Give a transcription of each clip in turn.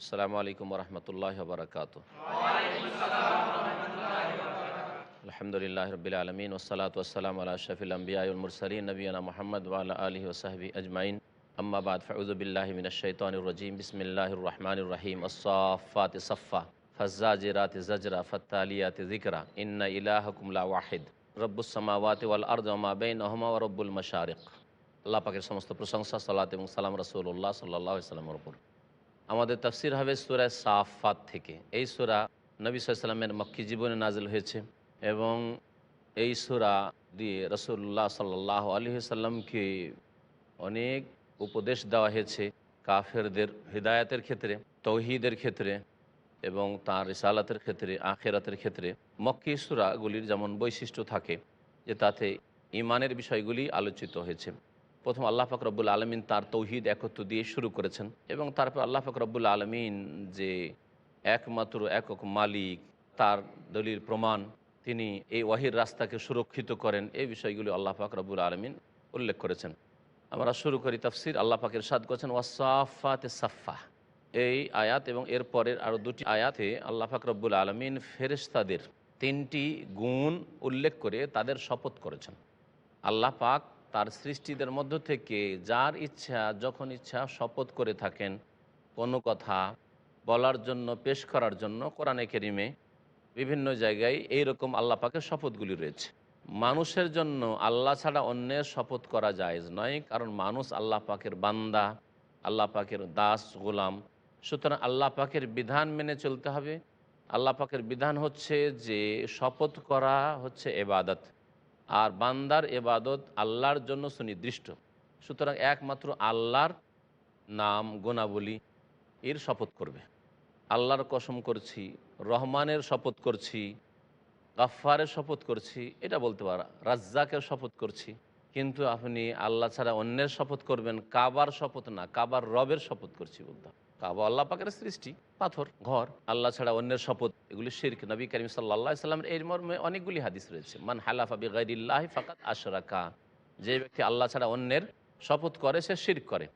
আসসালামু আলাইকুম রহমতুল্লাহ বারকাত আলহামদুলিল্লাহ রবিল আলমিন ওসালাত ওসালাম আল্লাহ শফিল আম্বিয়াউল মুরসলিন নবীনা মোহাম্মদ ওয়ালা আলহি ওসাহবি আজমাইন আম্মাবাদ ফাউজুবিল্লাহ মিনশাইতানিরজিম বিসমিল্লাহির রহমানির রহিম আসাফাত সফা ফজ্জাজিরাত জজরা ফত্তালিয়াত জিকরা ইন্না ইলাহকুম লা ওয়াহিদ রব্বুস সামাওয়াত ওয়াল আরদ ওয়া মা বাইনাহুমা ওয়া রব্বুল মাশারিক আল্লাহ পাকের সমস্ত প্রশংসা সালাত এবং সালাম রাসূলুল্লাহ সাল্লাল্লাহু আলাইহি সাল্লামের উপর আমাদের তাফসির হবে সুরায় সাফাত থেকে। এই সুরা নবী সাল্লামের মক্কি জীবনে নাজিল হয়েছে এবং এই সুরা দিয়ে রসুল্লাহ সাল্লাহ আলী সাল্লামকে অনেক উপদেশ দেওয়া হয়েছে কাফেরদের হৃদায়তের ক্ষেত্রে, তৌহিদের ক্ষেত্রে এবং তাঁর রিসালাতের ক্ষেত্রে, আখেরাতের ক্ষেত্রে। মক্কি সুরাগুলির যেমন বৈশিষ্ট্য থাকে যে তাতে ইমানের বিষয়গুলি আলোচিত হয়েছে। প্রথম আল্লাহ ফাকরবুল আলমিন তার তৌহিদ একত্র দিয়ে শুরু করেছেন এবং তারপর আল্লাহ ফাকরবুল আলমিন যে একমাত্র একক মালিক, তার দলিল প্রমাণ তিনি এই ওয়াহির রাস্তাকে সুরক্ষিত করেন, এই বিষয়গুলি আল্লাহ পাক রব্বুল আলমিন উল্লেখ করেছেন। আমরা শুরু করি তাফসির, আল্লাহ পাকের সাদ করছেন, ওয়াসাফাতে সাফা এই আয়াত এবং এর পরের আরও দুটি আয়াতে আল্লাহ পাক রব্বুল আলমিন ফেরেশতাদের তিনটি গুণ উল্লেখ করে তাদের শপথ করেছেন। আল্লাহ পাক তার সৃষ্টিদের মধ্য থেকে যার ইচ্ছা, যখন ইচ্ছা শপথ করে থাকেন। কোনো কথা বলার জন্য, পেশ করার জন্য কোরআনে কেরিমে বিভিন্ন জায়গায় এই রকম আল্লাহ পাকের শপথগুলি রয়েছে। মানুষের জন্য আল্লাহ ছাড়া অন্যের শপথ করা জায়েজ নয়, কারণ মানুষ আল্লাহ পাকের বান্দা, আল্লাহ পাকের দাস, গোলাম। সুতরাং আল্লাহ পাকের বিধান মেনে চলতে হবে। আল্লাহ পাকের বিধান হচ্ছে যে শপথ করা হচ্ছে এবাদত। আর বান্দার এবাদত আল্লাহর জন্য সুনির্দিষ্ট। সুতরাং একমাত্র আল্লাহর নাম গোনাবলী এর শপথ করবে। আল্লাহর কসম করছি, রহমানের শপথ করছি গাফারের শপথ করছি, এটা বলতে পারা, রাজ্জাকের শপথ করছি। কিন্তু আপনি আল্লাহ ছাড়া অন্যের শপথ করবেন, কাবার শপথ না, কাবার রবের শপথ করছি বলতে। কাবা আল্লাহ পাকের সৃষ্টি, পাথর, ঘর, আল্লাহ ছাড়া অন্যের শপথ, এগুলি শির্ক। নবী করিম সাল্লাহ সাল্লামের এর মর্মে অনেকগুলি হাদিস রয়েছে। মান হালাফা বেগাইল্লাহ ফাকাত আশরাকা। যে ব্যক্তি আল্লাহ ছাড়া অন্যের শপথ করে, সে শির্ক করে।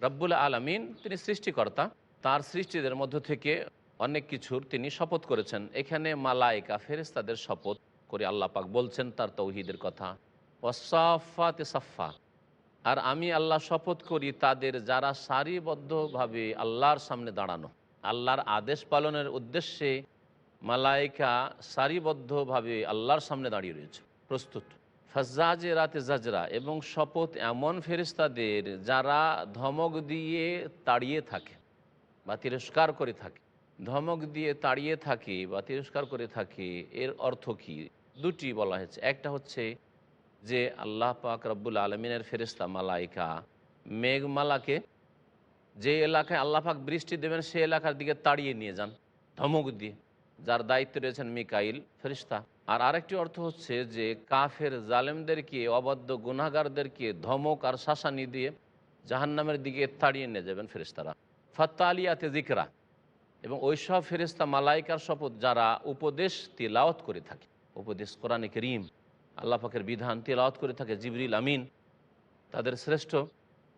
রব্বুল আলমিন তিনি সৃষ্টিকর্তা। তার সৃষ্টিদের মধ্য থেকে অনেক কিছুর তিনি শপথ করেছেন। এখানে মালাইকা ফেরেস্তাদের শপথ করে আল্লাহ পাক বলছেন তার তৌহিদের কথা। ওয়াসাফাতে সাফা আর আমি আল্লাহ শপথ করি তাদের যারা সারিবদ্ধভাবে আল্লাহর সামনে দাঁড়ানো। আল্লাহর আদেশ পালনের উদ্দেশ্যে মালাইকা সারিবদ্ধভাবে আল্লাহর সামনে দাঁড়িয়ে রয়েছে। প্রস্তুত। ফজ্জাজে রাতে জাজরা এবং শপথ এমন ফেরিস্তাদের যারা ধমক দিয়ে তাড়িয়ে থাকে বা তিরস্কার করে থাকে। ধমক দিয়ে তাড়িয়ে থাকে বা তিরস্কার করে থাকে এর অর্থ কি? দুটি বলা হয়েছে। একটা হচ্ছে যে আল্লাহ পাক রব্বুল আলমিনের ফেরিস্তা মালাইকা। মেঘমালাকে যে এলাকায় আল্লাহ পাক বৃষ্টি দেবেন, সে এলাকার দিকে তাড়িয়ে নিয়ে যান, ধমক দিয়ে। যার দায়িত্বে রয়েছেন মিকাইল ফেরিস্তা আর আরেকটি অর্থ হচ্ছে যে কাফের জালেমদেরকে, অবাধ্য গুনাগারদেরকে ধমক আর শাসানি দিয়ে জাহান্নামের দিকে তাড়িয়ে নিয়ে যাবেন ফেরিস্তারা ফত্তালিয়াতে জিকরা এবং ওইসব ফেরিস্তা মালাইকার শপথ যারা উপদেশ তিলাওয়াত করে থাকে। উপদেশ কোরআনে করিম। আল্লাহ পাকের বিধান তিলাওয়াত করে থাকে জিবরিল আমিন। তাদের শ্রেষ্ঠ,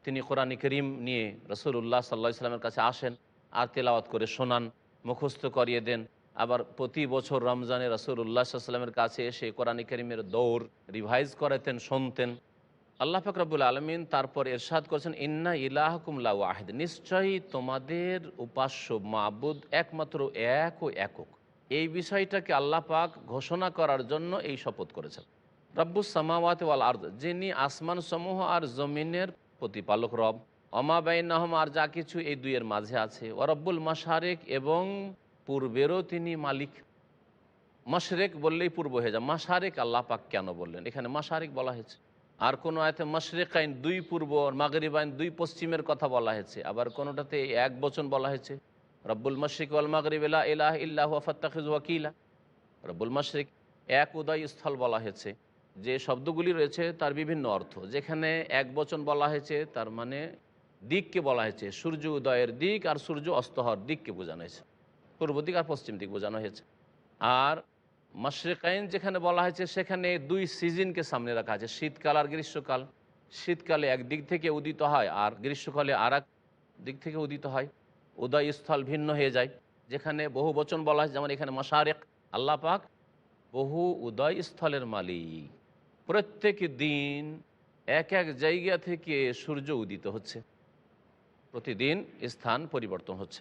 তিনি কোরআনে করিম নিয়ে রসুল্লাহ সাল্লা ইসলামের কাছে আসেন, আর তেলাওয়াত করে শোনান, মুখস্থ করিয়ে দেন। আবার প্রতি বছর রমজানে রসুল্লাহ সাল্লামের কাছে এসে কোরআন করিমের দৌড় রিভাইজ করাতেন, শুনতেন। আল্লাহ ফাকরাবুল আলমিন তারপর এরশাদ করেছেন, ইন্না ইলাহকুমলা ওয়াহেদ নিশ্চয়ই তোমাদের উপাস্য মাবুদ একমাত্র এক ও একক। এই বিষয়টাকে আল্লাহ পাক ঘোষণা করার জন্য এই শপথ করেছেন। রব্বুস সামাওয়াত ওয়াল আর্দ, যিনি আসমান সমূহ আর জমিনের প্রতিপালক রব। অমাবাইন নহম আর যা কিছু এই দুইয়ের মাঝে আছে। ও রব্বুল মাসারেক এবং পূর্বেরও তিনি মালিক। মশরেক বললেই পূর্ব হয়ে যায়। মাসারেক আল্লাহ পাক কেন বললেন? এখানে মাসারেক বলা হয়েছে। আর কোনো আয়তে মশরেক আইন দুই পূর্ব মাগরিবাইন দুই পশ্চিমের কথা বলা হয়েছে। আবার কোনোটাতে এক বচন বলা হয়েছে। রব্বুল মশরিক ওয়াল মাগরিব ইলা ইলাহ ইল্লাহ ফাত্তাখিজ ওয়াকিলা। রব্বুল মশরিক এক উদয় স্থল বলা হয়েছে। যে শব্দগুলি রয়েছে তার বিভিন্ন অর্থ। যেখানে এক বচন বলা হয়েছে, তার মানে দিককে বলা হয়েছে। সূর্য উদয়ের দিক আর সূর্য অস্ত হওয়ার দিককে বোঝানো হয়েছে। পূর্ব দিক আর পশ্চিম দিক বোঝানো হয়েছে। আর মশরেকাইন যেখানে বলা হয়েছে, সেখানে দুই সিজনকে সামনে রাখা আছে। শীতকাল আর গ্রীষ্মকাল। শীতকালে এক দিক থেকে উদিত হয় আর গ্রীষ্মকালে আর দিক থেকে উদিত হয়। উদয়স্থল ভিন্ন হয়ে যায়। যেখানে বহু বচন বলা হয় যেমন এখানে মশারেক, আল্লাহ পাক বহু উদয়স্থলের মালিক। প্রত্যেক দিন এক এক জায়গা থেকে সূর্য উদিত হচ্ছে। প্রতিদিন স্থান পরিবর্তন হচ্ছে।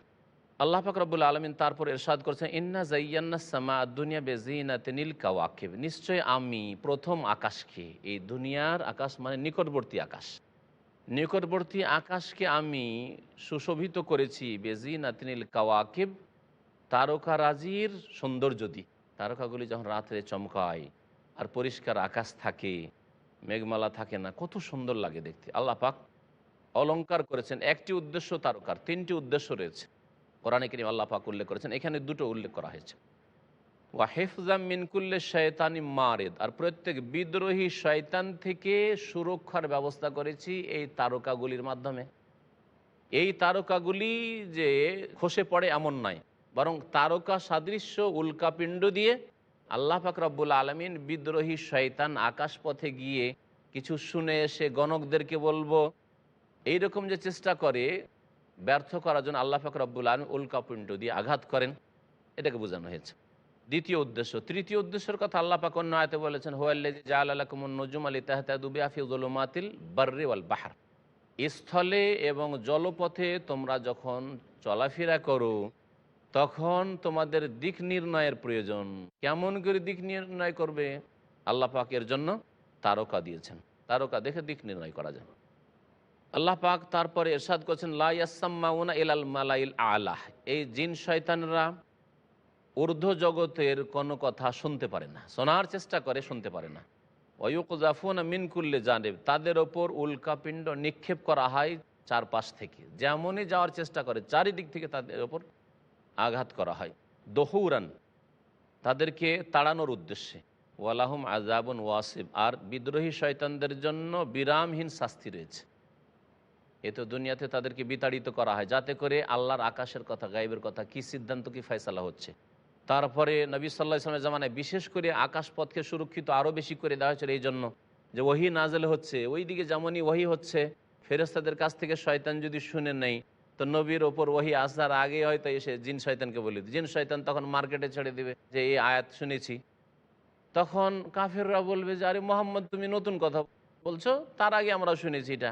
আল্লাহ ফাকরাবুল আলমিন তারপর এরশাদ করছেন, ইন্না জাইয়ান্না সামা দুনিয়া বেজিনাতে নীল কাওয়াকিব। নিশ্চয় আমি প্রথম আকাশকে, এই দুনিয়ার আকাশ মানে নিকটবর্তী আকাশ। নিকটবর্তী আকাশকে আমি সুশোভিত করেছি বেজিনাতে নীল কাওয়াকিব, তারকারাজির সৌন্দর্য দি তারকাগুলি যখন রাত্রে চমকায় আর পরিষ্কার আকাশ থাকে, মেঘমালা থাকে না, কত সুন্দর লাগে দেখতে। আল্লাহ পাক অলঙ্কার করেছেন, একটি উদ্দেশ্য তারকার, তিনটি উদ্দেশ্য রয়েছে। কোরআনে করিম আল্লাহ পাক উল্লেখ করেছেন, এখানে দুটো উল্লেখ করা হয়েছে। ওয়াহেফজাম মিনকুল্লে শয়তানি মারেদ, আর প্রত্যেক বিদ্রোহী শয়তান থেকে সুরক্ষার ব্যবস্থা করেছি এই তারকাগুলির মাধ্যমে। এই তারকাগুলি যে খসে পড়ে এমন নয়, বরং তারকা সাদৃশ্য উল্কাপিণ্ড দিয়ে আল্লাহ রব্বুল আলমিন বিদ্রোহী শয়তান আকাশপথে গিয়ে কিছু শুনে এসে গণকদেরকে বলব, এইরকম যে চেষ্টা করে, ব্যর্থ করার জন্য আল্লাহ রব্বুল আলম উল্কাপিণ্ড দিয়ে আঘাত করেন। এটাকে বোঝানো হয়েছে। দ্বিতীয় উদ্দেশ্য, তৃতীয় উদ্দেশ্যের কথা আল্লাহ পাক অন্য আয়তে বলেছেন আলাকুমুন নজুম আলী তাহতাদুবি আফিউজুলুমাতিল বার্রি ওয়াল বাহার। স্থলে এবং জলপথে তোমরা যখন চলাফেরা করো তখন তোমাদের দিক নির্ণয়ের প্রয়োজন। কেমন করে দিক নির্ণয় করবে? আল্লাহ পাকের জন্য তারকা দিয়েছেন। তারকা দেখে দিক নির্ণয় করা যায়। আল্লাহ পাক তারপরে এরশাদ করছেন লাইয়াসাম্মাউনা ইলাল মালাইল আলাহ এই জিন শয়তানরা ঊর্ধ্ব জগতের কোনো কথা শুনতে পারে না। শোনার চেষ্টা করে, শুনতে পারে না। ওয়ুকজাফুন মিনকুল্লে জানেব। তাদের ওপর উল্কাপিণ্ড নিক্ষেপ করা হয় চারপাশ থেকে। যেমনই যাওয়ার চেষ্টা করে, চারিদিক থেকে তাদের ওপর আঘাত করা হয়। দহৌরান, তাদেরকে তাড়ানোর উদ্দেশ্যে। ওয়ালাহুম আজাবন ওয়াসিব। আর বিদ্রোহী শয়তানদের জন্য বিরামহীন শাস্তি রয়েছে। এ তো দুনিয়াতে তাদেরকে বিতাড়িত করা হয়। যাতে করে আল্লাহর আকাশের কথা গাইবের কথা কি সিদ্ধান্ত, কি ফয়সালা হচ্ছে। তারপরে নবী সাল্লাহ ইসলামের জামানায় বিশেষ করে আকাশ পথকে সুরক্ষিত আরও বেশি করে দেওয়া হয়েছিল। এই জন্য যে ওহি নাজেল হচ্ছে ওই দিকে যেমনই ওহি হচ্ছে ফেরেস্তাদের কাছ থেকে শয়তান যদি শুনে নেই তো নবীর ওপর ওহি আসার আগে হয়তো এসে জিন শয়তানকে বলে জিন শয়তান তখন মার্কেটে ছেড়ে দিবে যে এই আয়াত শুনেছি। তখন কাফেররা বলবে যে, আরে মোহাম্মদ, তুমি নতুন কথা বলছো, তার আগে আমরা শুনেছি এটা।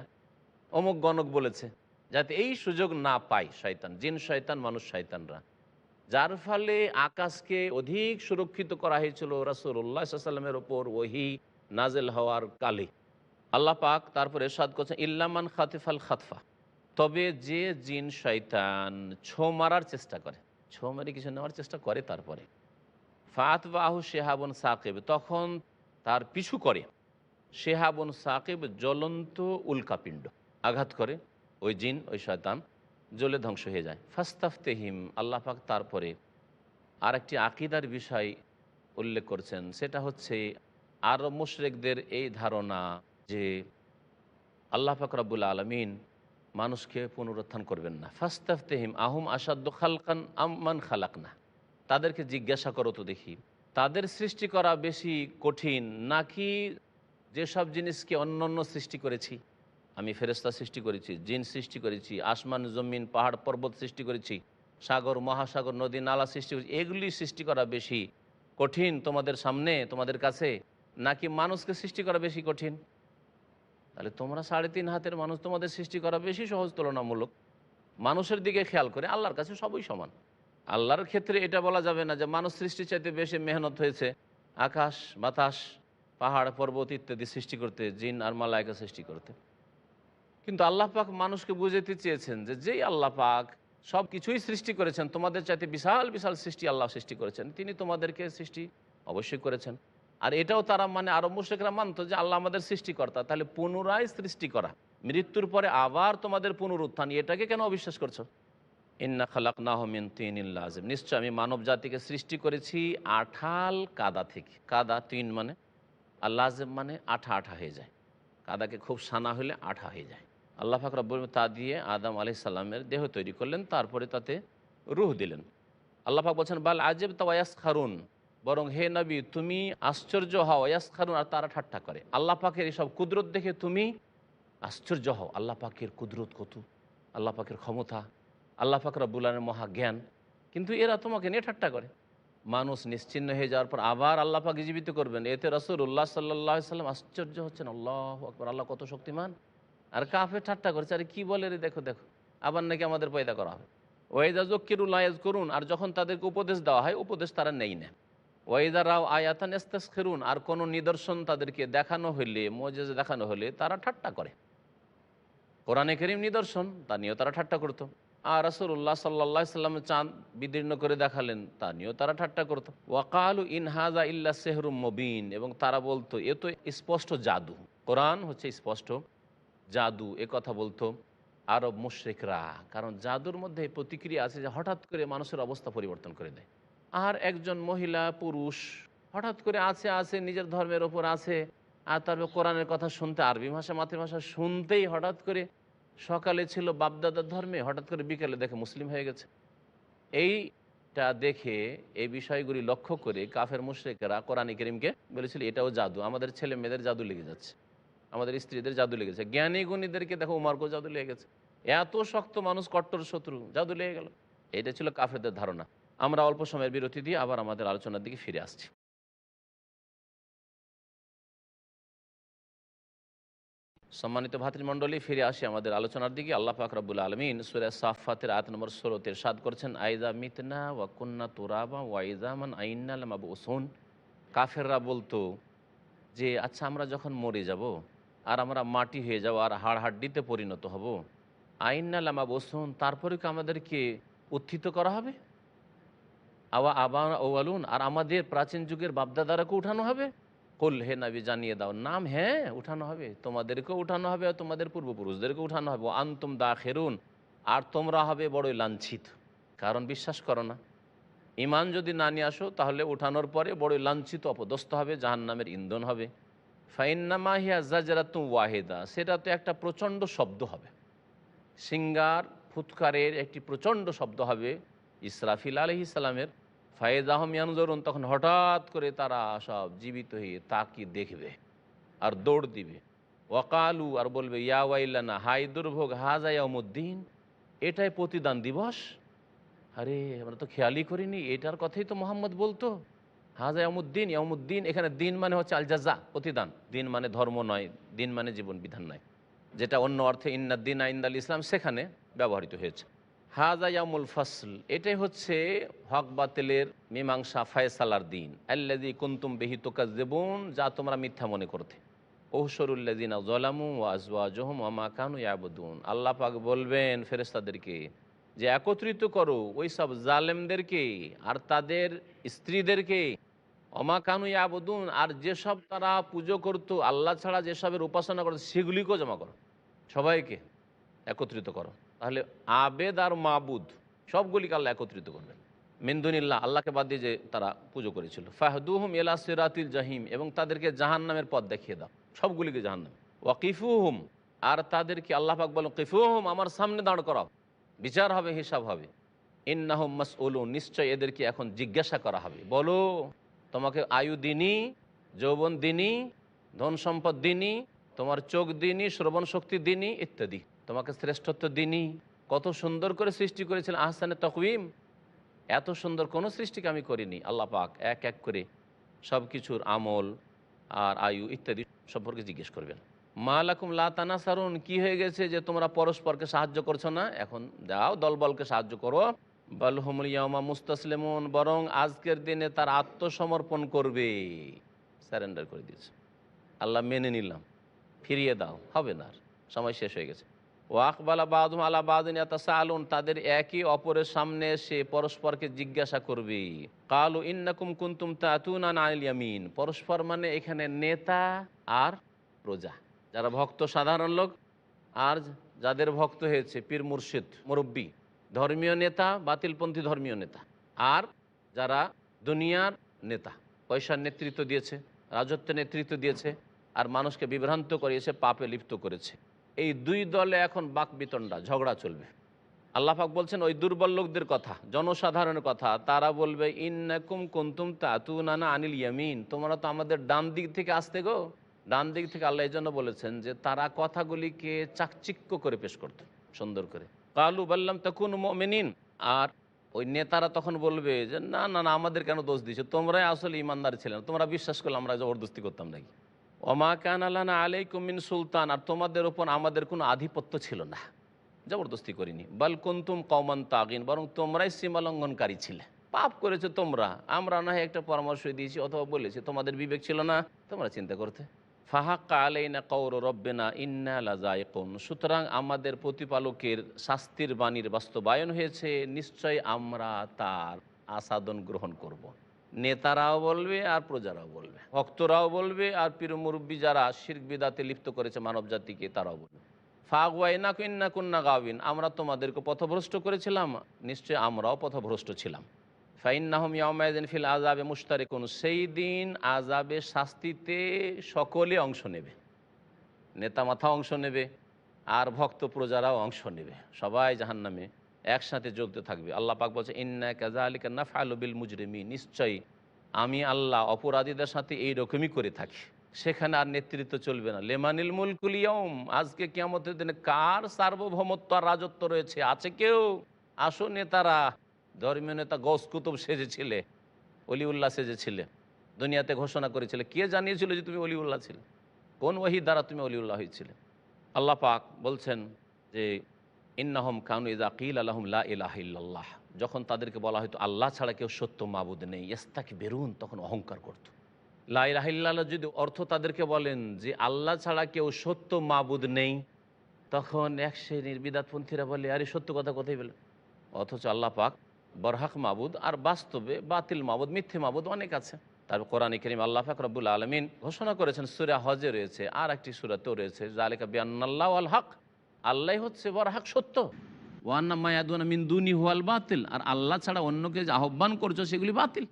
অমুক গণক বলেছে, যাতে এই সুযোগ না পায় শয়তান, জিন শয়তান, মানুষ শয়তানরা। যার ফলে আকাশকে অধিক সুরক্ষিত করা হয়েছিল রাসুল্লাহ সাল্লামের ওপর ওহি নাজেল হওয়ার কালে। আল্লাহ পাক তারপরে সাদ করছেন ইল্লামান খাতিফাল খাতফা। তবে যে জিন শয়তান ছো মারার চেষ্টা করে, ছো মারি কিছু নেওয়ার চেষ্টা করে তারপরে। ফাত বাহু শেহাবন সাকিব, তখন তার পিছু করে। শেহাবন সাকিব জ্বলন্ত উল্কাপিণ্ড আঘাত করে, ওই জিন, ওই শয়তান জ্বলে ধ্বংস হয়ে যায়। ফাস্তাফতেহিম, আল্লাহ পাক তারপরে আর একটি আকিদার বিষয় উল্লেখ করছেন, সেটা হচ্ছে আরব মুশরেকদের এই ধারণা যে আল্লাহ পাক রব্বুল আলমিন মানুষকে পুনরুত্থান করবেন না। ফাস্তাফতেহিম, আহম আসাদ্দ খালকান আম্মান খালাক না তাদেরকে জিজ্ঞাসা করো তো দেখি, তাদের সৃষ্টি করা বেশি কঠিন নাকি যেসব জিনিসকে অন্য অন্য সৃষ্টি করেছি? আমি ফেরেস্তা সৃষ্টি করেছি, জিন সৃষ্টি করেছি, আসমান, জমিন, পাহাড়, পর্বত সৃষ্টি করেছি, সাগর, মহাসাগর, নদী, নালা সৃষ্টি করেছি, এগুলি সৃষ্টি করা বেশি কঠিন তোমাদের সামনে, তোমাদের কাছে, নাকি মানুষকে সৃষ্টি করা বেশি কঠিন? তাহলে তোমরা সাড়ে তিন হাতের মানুষ তোমাদের সৃষ্টি করা বেশি সহজ, তুলনামূলক। মানুষের দিকে খেয়াল করে, আল্লাহর কাছে সবই সমান। আল্লাহর ক্ষেত্রে এটা বলা যাবে না যে মানুষ সৃষ্টি চাইতে বেশি মেহনত হয়েছে। আকাশ, বাতাস, পাহাড়, পর্বত ইত্যাদি সৃষ্টি করতে, জিন আর মালায়কা সৃষ্টি করতে। কিন্তু আল্লাহ পাক মানুষকে বুঝাতে চেয়েছেন যে যেই আল্লাহ পাক সব কিছুই সৃষ্টি করেছেন, তোমাদের চাইতে বিশাল বিশাল সৃষ্টি আল্লাহ সৃষ্টি করেছেন। তিনি তোমাদেরকে সৃষ্টি অবশ্যই করেছেন। আর এটাও তারা মানে আরব মুশেকরা মানতো যে আল্লাহ আমাদের সৃষ্টিকর্তা। তাহলে পুনরায় সৃষ্টি করা। মৃত্যুর পরে আবার তোমাদের পুনরুত্থান, এটাকে কেন অবিশ্বাস করছ? ইন্না খালাক নাহমিন তিন ইল্লাজম নিশ্চয় আমি মানব জাতিকে সৃষ্টি করেছি আঠাল কাদা থেকে। কাদা তিন মানে? আল্লাজম মানে আঠা আঠা হয়ে যায়। কাদাকে খুব সানা হলে আঠা হয়ে যায়। আল্লাহ ফাকরাবুল তা দিয়ে আদম আলি সাল্লামের দেহ তৈরি করলেন, তারপরে তাতে রুহ দিলেন। আল্লাহ পাক বলছেন, বাল আজেব তাওয়াস খারুন বরং হে নবী, তুমি আশ্চর্য হও ওয়াস খারুন আর তারা ঠাট্টা করে। আল্লাহ পাকের এসব কুদরত দেখে তুমি আশ্চর্য হও। আল্লাহ পাকের কুদরত কত? আল্লাহ পাকের ক্ষমতা, আল্লাহ মহা জ্ঞান কিন্তু এরা তোমাকে নিয়ে ঠাট্টা করে। মানুষ নিশ্চিন্ন হয়ে যাওয়ার পর আবার আল্লাহ পাক জীবিত করবেন। এতে রসুল উল্লাহ সাল্লাহ সাল্লাম আশ্চর্য হচ্ছেন। আল্লাহ আকবর, আল্লাহ কত শক্তিমান। আর কাফে ঠাট্টা করছে, আরে কী বলে রে, দেখো দেখো। আবার নাকি আমাদের পয়দা করা হবে। ওয়েদা জকিরুল্লাহ করুন আর যখন তাদেরকে উপদেশ দেওয়া হয়, উপদেশ তারা নেই না। ওয়েদা রাও আয়াতান এস্তাস খেরুন আর কোনো নিদর্শন তাদেরকে দেখানো হলে মজেজ দেখানো হলে তারা ঠাট্টা করে। কোরআনে করিম নিদর্শন, তা নিয়েও তারা ঠাট্টা করতো। আর রসুল্লাহ সাল্লা সাল্লাম চাঁদ বিদীর্ণ করে দেখালেন, তা নিয়েও তারা ঠাট্টা করতো। ওয়াকালু ইনহাজা ইল্লা সেহরুম মবিন, এবং তারা বলতো, এ তো স্পষ্ট জাদু। কোরআন হচ্ছে স্পষ্ট জাদু, এ কথা বলতো আরব মুশ্রিকরা। কারণ জাদুর মধ্যে প্রতিক্রিয়া আছে যে হঠাৎ করে মানুষের অবস্থা পরিবর্তন করে দেয়। আর একজন মহিলা পুরুষ হঠাৎ করে আছে আছে, নিজের ধর্মের ওপর আছে, আর তারপর কোরআনের কথা শুনতে, আরবি ভাষা, মাতৃভাষা শুনতেই হঠাৎ করে সকালে ছিল বাপদাদার ধর্মে, হঠাৎ করে বিকেলে দেখে মুসলিম হয়ে গেছে। এইটা দেখে এই বিষয়গুলি লক্ষ্য করে কাফের মুশ্রিকেরা কোরআনী করিমকে বলেছিল, এটাও জাদু, আমাদের ছেলে মেয়েদের জাদু লেগে যাচ্ছে, আমাদের স্ত্রীদের জাদু লেগেছে জ্ঞানী গুণীদেরকে দেখো উমার্গো জাদু লেগে গেছে, এত শক্ত মানুষ কট্টর শত্রু, জাদু লেগে গেল। এটা ছিল কাফেরদের ধারণা। আমরা অল্প সময়ের বিরতি দিয়ে আবার আমাদের আলোচনার দিকে ফিরে আসছি। সম্মানিত ভাতৃমণ্ডলী, ফিরে আসি আমাদের আলোচনার দিকে। আল্লাহ পাক রব্বুল আলমিন সুরে সাফাতের আয়াত নম্বর ষোলোতের সাদ করছেন আইদা মিতনা ওয়াকুন্না তুরাবা ওয়াইজামান আইনাল মাবু ওসুন কাফেররা বলতো যে আচ্ছা আমরা যখন মরে যাব আর আমরা মাটি হয়ে যাব আর হাড় হাড্ডিতে পরিণত হব আইন্না লামা বসুন তারপরে কি আমাদেরকে উত্থিত করা হবে? আওয়া আবা ওয়ালুন আর আমাদের প্রাচীন যুগের বাপদাদারাকে উঠানো হবে। কল, হে নাবি, জানিয়ে দাও। নাম হ্যাঁ উঠানো হবে। তোমাদেরকেও উঠানো হবে, আর তোমাদের পূর্বপুরুষদেরকে উঠানো হবে। আন্তুম দা খেরুন আর তোমরা হবে বড়ই লাঞ্ছিত। কারণ বিশ্বাস করো না ইমান যদি না নিয়ে আসো, তাহলে উঠানোর পরে বড়ই লাঞ্ছিত, অপদস্থ হবে জাহান নামের ইন্ধন হবে। ফাইন্নামাহিয়া জাজরাতু ওয়াহেদা, সেটা তো একটা প্রচণ্ড শব্দ হবে। সিঙ্গার, ফুৎকারের একটি প্রচণ্ড শব্দ হবে ইসরাফিল আলহি ইসলামের ফায়েজ আহম ইয়ানজরুন তখন হঠাৎ করে তারা সব জীবিত হয়ে তাকে দেখবে আর দৌড় দিবে। ওয়াকালু আর বলবে, ইয়া ওয়াইল্লানা হাই দুর্ভোগ হাজায়ামুদ্দিন এটাই প্রতিদান দিবস? আরে, আমরা তো খেয়ালই করিনি, এটার কথাই তো মোহাম্মদ বলতো। হাজা ইয়ামুদ্দিন এখানে দিন মানে হচ্ছে আল জাজা প্রতিদান। দিন মানে ধর্ম নয়, দিন মানে জীবন বিধান নয়। যেটা অন্য অর্থে ইন্নাদ্দিন আইন্দাল ইসলাম, সেখানে ব্যবহৃত হয়েছে। হাজা ইয়ামুল ফসল, এটাই হচ্ছে হক বাতিলের মীমাংসা ফয়সালার দিন। আল্লাদি কুন্তুম বেহি তোকাজেবুন যা তোমরা মিথ্যা মনে করতে। ওহসরুল্লাদিনা জলামু ওয়াজওয়া জহম আমা কানু ইয়াবুদুন। আল্লাহ বলবেন ফেরেস্তাদেরকে যে একত্রিত করো ওই সব জালেমদেরকে আর তাদের স্ত্রীদেরকে। অমা কানু ইয়াবুদুন, আর যেসব তারা পুজো করতো, আল্লাহ ছাড়া যেসবের উপাসনা করতো, সেগুলিকেও জমা করো। সবাইকে একত্রিত করো। তাহলে আবেদ আর মাবুদ সবগুলিকে আল্লাহ একত্রিত করবেন। মিন্দুনিল্লাহ আল্লাহকে বাদ দিয়ে যে তারা পুজো করেছিল। ফাহদুহুম এলা সিরাতিল জাহিম, এবং তাদেরকে জাহান নামের পথ দেখিয়ে দাও। সবগুলিকে জাহান ওয়াকিফুহুম আর তাদেরকে আল্লাহ পাক বলো কিফুহুম, আমার সামনে দাঁড় করাও। বিচার হবে, হিসাব হবে। ইন্নাহম মাসউলু নিশ্চয় এদেরকে এখন জিজ্ঞাসা করা হবে। বলো, তোমাকে আয়ু দিনই যৌবন দিনই ধন সম্পদ দিনই তোমার চোখ দিনই শ্রবণ শক্তি দিনই ইত্যাদি। তোমাকে শ্রেষ্ঠত্ব দিনই কত সুন্দর করে সৃষ্টি করেছিলেন আহসানে তকবিম এত সুন্দর কোনো সৃষ্টিকে আমি করিনি, আল্লাহ পাক এক এক করে সব কিছুর আমল আর আয়ু ইত্যাদি সম্পর্কে জিজ্ঞেস করবেন। মালাকুম লাতানা সারুন কি হয়ে গেছে যে তোমরা পরস্পরকে সাহায্য করছ না? এখন যাও, দলবলকে সাহায্য করো। বলহমুলিয়ামা মুস্তাসলেমন, বরং আজকের দিনে তার আত্মসমর্পণ করবে। স্যারেন্ডার করে দিয়েছে। আল্লাহ মেনে নিলাম। ফিরিয়ে দাও। হবে না সময় শেষ হয়ে গেছে। ওয়াকবালা বাদুম আলা বাদিন আলুন তাদের একই অপরের সামনে এসে পরস্পরকে জিজ্ঞাসা করবে। কালু ইন্নাকুম কুন্তুম তাতুনা ইয়ামিন, পরস্পর মানে এখানে নেতা আর প্রজা, যারা ভক্ত সাধারণ লোক, আর যাদের ভক্ত হয়েছে পীর মুর্শিদ, মুরব্বী, ধর্মীয় নেতা, বাতিলপন্থী ধর্মীয় নেতা, আর যারা দুনিয়ার নেতা, পয়সার নেতৃত্ব দিয়েছে, রাজত্বের নেতৃত্ব দিয়েছে, আর মানুষকে বিভ্রান্ত করিয়েছে, পাপে লিপ্ত করেছে। এই দুই দলে এখন বাক বিতণ্ডা ঝগড়া চলবে। আল্লাহাক বলছেন, ওই দুর্বল লোকদের কথা, জনসাধারণের কথা, তারা বলবে, ইন্নাকুম কুন্তুম তাতু নানা আনিল ইয়ামিন। তোমরা তো আমাদের ডান দিক থেকে আসতে গো। ডান দিক থেকে আল্লাহ এই জন্য বলেছেন যে, তারা কথাগুলিকে চাকচিক্য করে পেশ করত, সুন্দর করে। কালু বললাম তখন মমিনিন। আর ওই নেতারা তখন বলবে যে, না না না, আমাদের কেন দোষ দিচ্ছে তোমরাই আসলে ইমানদার ছিলেন তোমরা বিশ্বাস করলে আমরা জবরদস্তি করতাম নাকি? ওমা কান আল্লাহ আলাইকুম মিন সুলতান আর তোমাদের ওপর আমাদের কোনো আধিপত্য ছিল না। জবরদস্তি করিনি। বাল কুন্তুম কমান তাগিন বরং তোমরাই সীমালঙ্ঘনকারী ছিলে। পাপ করেছ তোমরা, আমরা না হয় একটা পরামর্শ দিয়েছি অথবা বলেছি, তোমাদের বিবেক ছিল না, তোমরা চিন্তা করতে। ফাহাক্কা আলাইনা কৌর রব্বেনা ইন্না লাজায়কুন সুতরাং আমাদের প্রতিপালকের শাস্তির বাণীর বাস্তবায়ন হয়েছে, নিশ্চয় আমরা তার আসাদন গ্রহণ করব। নেতারাও বলবে আর প্রজারাও বলবে। ভক্তরাও বলবে আর পীর মুরব্বী যারা শির্ক বিদাতে লিপ্ত করেছে মানব জাতিকে, তারাও বলবে। ফাগুয়াইনা কিন্না কুন্না গাবিন আমরা তোমাদেরকে পথভ্রষ্ট করেছিলাম, নিশ্চয় আমরাও পথভ্রষ্ট ছিলাম। ফাইন্নাহম ইয়ামায়দিন ফিল আজাবে মুস্তারিকুন সেই দিন আজাবে শাস্তিতে সকলে অংশ নেবে। নেতা মাথা অংশ নেবে, আর ভক্ত প্রজারাও অংশ নেবে। সবাই জাহান্নামে একসাথে যোগতে থাকবে। আল্লাহ পাক বলছে, ইন্না কাজা আলিকা নাফালু বিল মুজরিমি। নিশ্চয়ই আমি আল্লাহ অপরাধীদের সাথে এই রকমই করে থাকি। সেখানে আর নেতৃত্ব চলবে না। লেমানিল মুলকুল ইয়ম আজকে কিয়ামতের দিনে কার সার্বভৌমত্ব আর রাজত্ব রয়েছে? আছে কেউ? আসো নেতারা, ধর্মীয় নেতা গস কুতুব সেজেছিলে, অলিউল্লাহ সেজেছিলে, দুনিয়াতে ঘোষণা করেছিলে। কে জানিয়েছিল যে তুমি অলিউল্লাহ ছিলে? কোন ওহি দ্বারা তুমি অলিউল্লাহ হয়েছিলে আল্লাহ পাক বলছেন যে ইন্নাহম কানু ইজা কিল আলহম লা ইলাহ যখন তাদেরকে বলা হয়তো আল্লাহ ছাড়া কেউ সত্য মাবুদ নেই ইস্তাকে বেরুন তখন অহংকার করত। লা ইলাহ ইল্লাল্লাহ যদি অর্থ তাদেরকে বলেন যে আল্লাহ ছাড়া কেউ সত্য মাবুদ নেই, তখন এক শ্রেণির বিদাতপন্থীরা বলে, আরে, সত্য কথা কোথায় বলে অথচ আল্লাহ পাক বরহাক মাবুদ আর বাস্তবে বাতিল মাবুদ, মিথ্যে মাবুদ অনেক আছে। তারপর কোরআন করিম আল্লাহ ফাক রব্বুল আলমিন ঘোষণা করেছেন, সুরা হজে রয়েছে আর একটি সুরাতেও রয়েছে জালেকা বিয়ান্নাল্লাহ আল হক আল্লাহ হচ্ছে বরহাক সত্য। ওয়ান্না মায়াদুনা মিন দুনি হুয়াল বাতিল। আর আল্লাহ ছাড়া অন্যকে যে আহ্বান করছ সেগুলি বাতিল।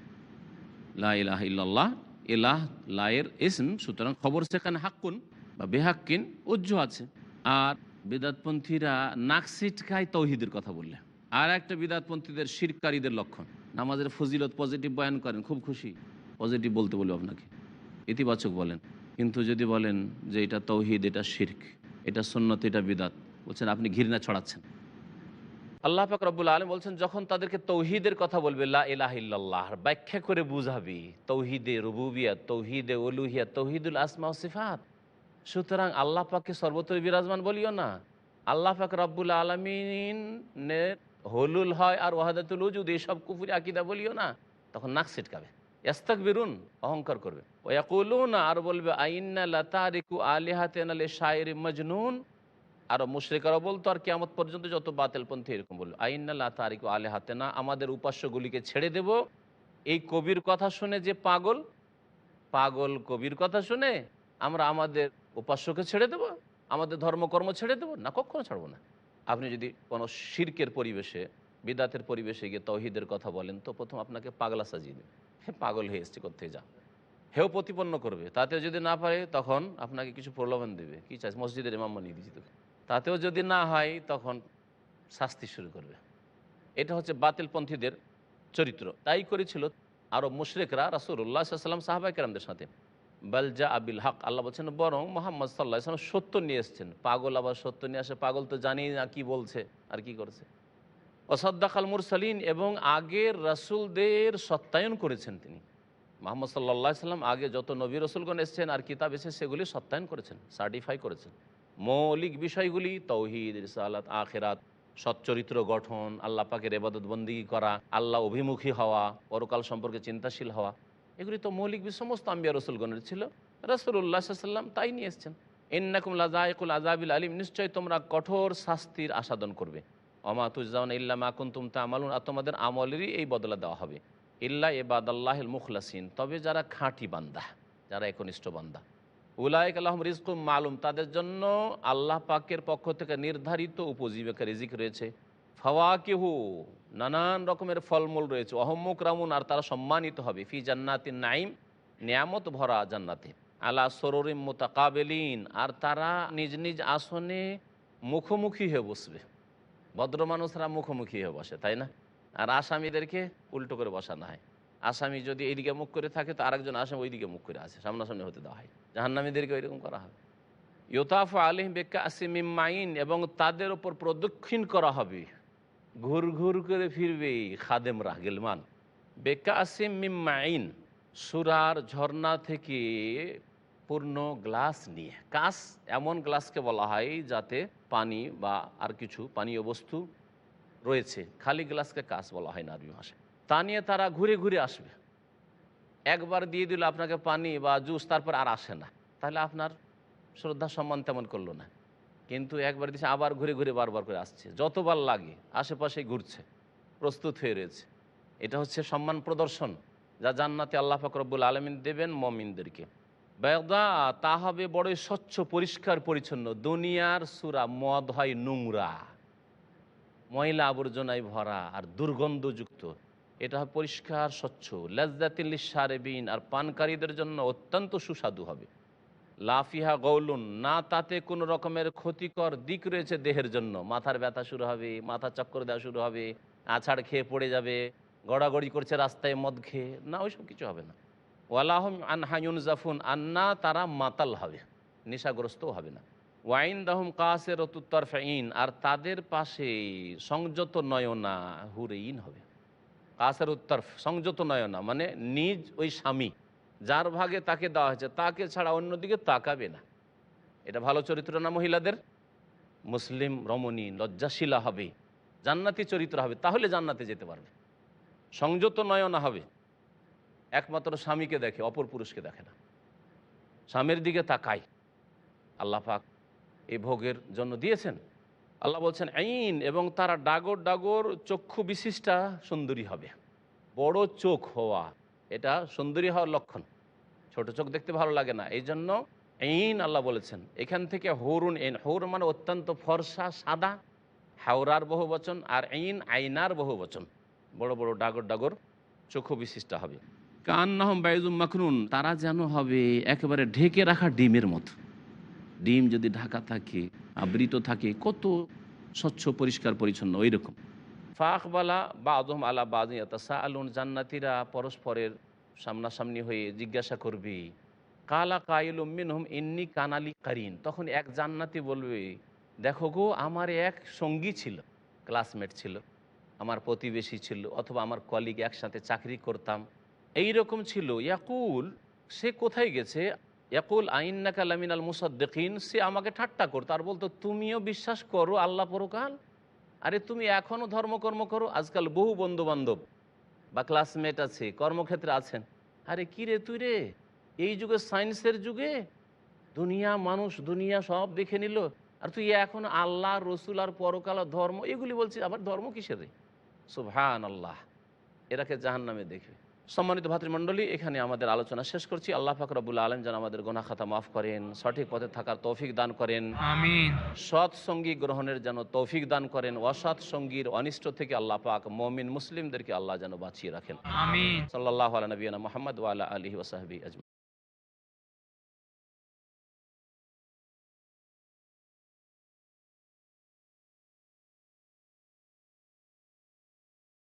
লা ইলাহা ইল্লাল্লাহ, ইলাহ, লায়ের, ইসম, সুতরাং খবর সেখানে হাক্কুন বা বেহাক্কিন উজ্জ্ব আছে। আর বেদাতপন্থীরা নাকসিট খায় তৌহিদের কথা বললে। আর একটা বিদাতপন্থীদের শিরকারীদের লক্ষণ। নামাজের ফজিলত পজিটিভ বয়ান করেন, খুব খুশি। পজিটিভ বলতে বলব আপনাকে। ইতিবাচক বলেন। কিন্তু যদি বলেন যে এটা তৌহিদ, এটা শির্ক, এটা সন্ন্যত এটা বিদাত বলছেন, আপনি ঘৃণা ছড়াচ্ছেন। আল্লাহ পাক রব্বুল আলম বলছেন, যখন তাদেরকে তৌহিদের কথা বলবে, লা ইলাহ ইল্লাল্লাহ ব্যাখ্যা করে বুঝাবি, তৌহিদে রুবুবিয়া, তৌহিদে অলুহিয়া তৌহিদুল আসমা সিফাত। সুতরাং আল্লাহ পাককে সর্বত্র বিরাজমান বলিও না। আল্লাহ পাক রব্বুল আলমিনের হলুল হয় আর ওয়াহাদাতুল উজুদ এইসব কুফুরি আকিদা বলিও না। তখন নাক ছিটকাবে। ইয়াস্তাক বেরুন অহংকার করবে। ওয়াকুলুন, আর বলবে, আইন্না লাতারিকু আলিহাতেন আলে শায়ের মজনুন আর মুশরিকারা বলতো, আর কেমত পর্যন্ত যত বাতিলপন্থী এরকম বলল আইনাল্লাহ তারিক আলে হাতে না আমাদের উপাস্যগুলিকে ছেড়ে দেব। এই কবির কথা শুনে যে পাগল পাগল কবির কথা শুনে আমরা আমাদের উপাস্যকে ছেড়ে দেব, আমাদের ধর্মকর্ম ছেড়ে দেব? না, কখনো ছাড়বো না। আপনি যদি কোনো শির্কের পরিবেশে, বিদাতের পরিবেশে গিয়ে তহিদের কথা বলেন, তো প্রথম আপনাকে পাগলা সাজিয়ে দেবে। হে পাগল হয়ে এসছে কোথায় যা। হেও প্রতিপন্ন করবে। তাতে যদি না পারে, তখন আপনাকে কিছু প্রলোভন দেবে। কি চাই মসজিদের ইমাম বানিয়ে দিচ্ছি তোকে। তাতেও যদি না হয়, তখন শাস্তি শুরু করবে। এটা হচ্ছে বাতিলপন্থীদের চরিত্র। তাই করেছিল আরও মুশরেকরা রাসুল্লাহ সাল্লাম সাহাবাই কেরামদের সাথে। বালজা আবিল হক, আল্লাহ বলছেন, বরং মোহাম্মদ সাল্লাহ সাল্লাম সত্য নিয়ে এসছেন। পাগল আবার সত্য নিয়ে আসে, পাগল তো জানি না কি বলছে আর কি করছে। অসদ্দাক আল মুরসালিন, এবং আগের রাসুলদের সত্যায়ন করেছেন তিনি। মোহাম্মদ সাল্লাহ সাল্লাম আগে যত নবী রসুলগণ এসছেন আর কিতাব এসে সেগুলি সত্যায়ন করেছেন সার্টিফাই করেছেন। মৌলিক বিষয়গুলি, তৌহিদ, রিসালাত, আখেরাত, সচ্চরিত্র গঠন, আল্লাহ পাকের এবাদত বন্দি করা, আল্লাহ অভিমুখী হওয়া, পরকাল সম্পর্কে চিন্তাশীল হওয়া, এগুলি তো মৌলিক সমস্ত আম্বিয়া রসুলগণের ছিল। রসুল্লাহ সাল্লাম তাই নিয়ে এসছেন ইন্নাকুম লাজায়কুল আজাবিল আলিম, নিশ্চয়ই তোমরা কঠোর শাস্তির আসাদন করবে। অমা তুজাউন ইল্লা মাকুন তুম তামালুন, আর তোমাদের আমলেরই এই বদলা দেওয়া হবে। ইল্লা এবাদ আল্লাহ মুখলাসিন, তবে যারা খাঁটি বান্দা, যারা একনিষ্ঠ বান্দা। উলায়ক আল্লাহম রিজকুম মালুম, তাদের জন্য আল্লাহ পাকের পক্ষ থেকে নির্ধারিত উপজীবিকা রিজিক রয়েছে। ফাওয়াকিহু, নানান রকমের ফলমূল রয়েছে। অহম্মুক রামুন, আর তারা সম্মানিত হবে। ফি জান্নাতিন নাইম নিয়ামত ভরা জান্নাতে। আলা সররিম মোতাকাবেলিন, আর তারা নিজ নিজ আসনে মুখোমুখি হয়ে বসবে। ভদ্র মানুষরা মুখোমুখি হয়ে বসে, তাই না? আর আসামিদেরকে উল্টো করে বসানো হয়। আসামি যদি এইদিকে মুখ করে থাকে, তো আরেকজন আসামি ওইদিকে মুখ করে আসে সামনাসামনি হতে দেওয়া হয় জাহান্নামীদেরকে ওইরকম করা হবে। ইউতাফ আলিম বেকা আসিমিমাইন এবং তাদের ওপর প্রদক্ষিণ করা হবে। ঘুর ঘুর করে ফিরবে খাদেমরা গেলমান। বেকা আসিম মিম্মাইন সুরার ঝর্ণা থেকে পূর্ণ গ্লাস নিয়ে। কাস এমন গ্লাসকে বলা হয় যাতে পানি বা আর কিছু পানীয় বস্তু রয়েছে। খালি গ্লাসকে কাস বলা হয় না আরবি ভাষায়। তা নিয়ে তারা ঘুরে ঘুরে আসবে। একবার দিয়ে দিল আপনাকে পানি বা জুস, তারপর আর আসে না। তাহলে আপনার শ্রদ্ধা সম্মান তেমন করল না। কিন্তু একবার দিচ্ছে আবার ঘুরে ঘুরে বারবার করে আসছে। যতবার লাগে আশেপাশে ঘুরছে, প্রস্তুত হয়ে রয়েছে। এটা হচ্ছে সম্মান প্রদর্শন, যা জান্নাতে আল্লাহ ফকরবুল আলমিন দেবেন মমিনদেরকে। বেদা, তা হবে বড়ই স্বচ্ছ, পরিষ্কার, পরিচ্ছন্ন। দুনিয়ার সুরা মদ হয় নোংরা, ময়লা আবর্জনায় ভরা আর দুর্গন্ধযুক্ত। এটা পরিষ্কার, স্বচ্ছ। লেজদাতিল সারেবিন আর পানকারীদের জন্য অত্যন্ত সুস্বাদু হবে। লাফিহা গৌলুন, না তাতে কোনো রকমের ক্ষতিকর দিক রয়েছে দেহের জন্য। মাথার ব্যথা শুরু হবে, মাথা চক্কর দেওয়া শুরু হবে, আছাড় খেয়ে পড়ে যাবে, গড়াগড়ি করছে রাস্তায় মদ খেয়ে, না, ওইসব কিছু হবে না। ওয়ালাহম আনহায়ুন জাফুন আন্না তারা মাতাল হবে নেশাগ্রস্তও হবে না। ওয়াইন দাহম কাসের অতুত্তর ফাইন আর তাদের পাশে সংযত নয়না হুরেইন হবে। কাসের উত্তর, সংযত নয়না মানে নিজ ওই স্বামী, যার ভাগে তাকে দেওয়া হয়েছে, তাকে ছাড়া অন্যদিকে তাকাবে না। এটা ভালো চরিত্র না মহিলাদের? মুসলিম রমণী লজ্জাশীলা হবে, জান্নাতি চরিত্র হবে, তাহলে জান্নাতে যেতে পারবে। সংযত নয়না হবে, একমাত্র স্বামীকে দেখে, অপর পুরুষকে দেখে না। স্বামীর দিকে তাকায়। আল্লাহ পাক এই ভোগের জন্য দিয়েছেন। আল্লাহ বলছেন, আইন এবং তারা ডাগর ডাগর চক্ষু বিশিষ্টা সুন্দরী হবে। বড় চোখ হওয়া, এটা সুন্দরী হওয়ার লক্ষণ। ছোট চোখ দেখতে ভালো লাগে না। এই জন্য আইন আল্লাহ বলেছেন, এখান থেকে হরুন এন, হৌর মানে অত্যন্ত ফর্সা, সাদা, হাওরার বহু বচন আর আইন আইনার বহু বচন। বড় বড় ডাগর ডাগর চক্ষু বিশিষ্ট হবে। কান্নাহম বাইজুম মাখনুন তারা যেন হবে একেবারে ঢেকে রাখা ডিমের মতো। ডিম যদি ঢাকা থাকে, আবৃত থাকে, কত স্বচ্ছ, পরিষ্কার, পরিচ্ছন্ন ওই রকম ফাকবালা বা আদম আলা বাজা আলুন জান্নাতিরা পরস্পরের সামনাসামনি হয়ে জিজ্ঞাসা করবে, কালা কাইল মিনহুম ইন্নি কানালি কারিন? তখন এক জান্নাতি বলবে, দেখো গো, আমার এক সঙ্গী ছিল, ক্লাসমেট ছিল, আমার প্রতিবেশী ছিল, অথবা আমার কলিগ একসাথে চাকরি করতাম। এই রকম ছিল। ইয়াকুল, সে কোথায় গেছে? ইয়াকুল আইন্না কালামিন আল মুসাদ্দিন সে আমাকে ঠাট্টা করতো। আর বলতো, তুমিও বিশ্বাস করো, আল্লাহ পরকাল? আরে, তুমি এখনও ধর্মকর্ম করো? আজকাল বহু বন্ধু বান্ধব বা ক্লাসমেট আছে, কর্মক্ষেত্রে আছেন। আরে, কি রে তুই রে? এই যুগে সায়েন্সের যুগে? দুনিয়া মানুষ, দুনিয়া সব দেখে নিল। আর তুই এখন আল্লাহ, রসুল আর পরকাল ধর্ম, এগুলি বলছিস? আবার ধর্ম কিসের রে? সুবহান আল্লাহ এরাকে জাহান নামে দেখবে। সম্মানিত ভাতৃমণ্ডলী এখানে আমাদের আলোচনা শেষ করছি। আল্লাহ ফাকরাবুল আলম যেন আমাদের গোনা খাতা মাফ করেন সঠিক পথে থাকার তৌফিক দান করেন। সৎ সঙ্গী গ্রহণের যেন তৌফিক দান করেন অসৎ সঙ্গীর অনিষ্ট থেকে আল্লাহ পাক মমিন মুসলিমদেরকে আল্লাহ যেন বাঁচিয়ে রাখেন। সাল্লাহ আলী নবীনা মোহাম্মদ ওয়ালা আলহি ওসাহাবি আজম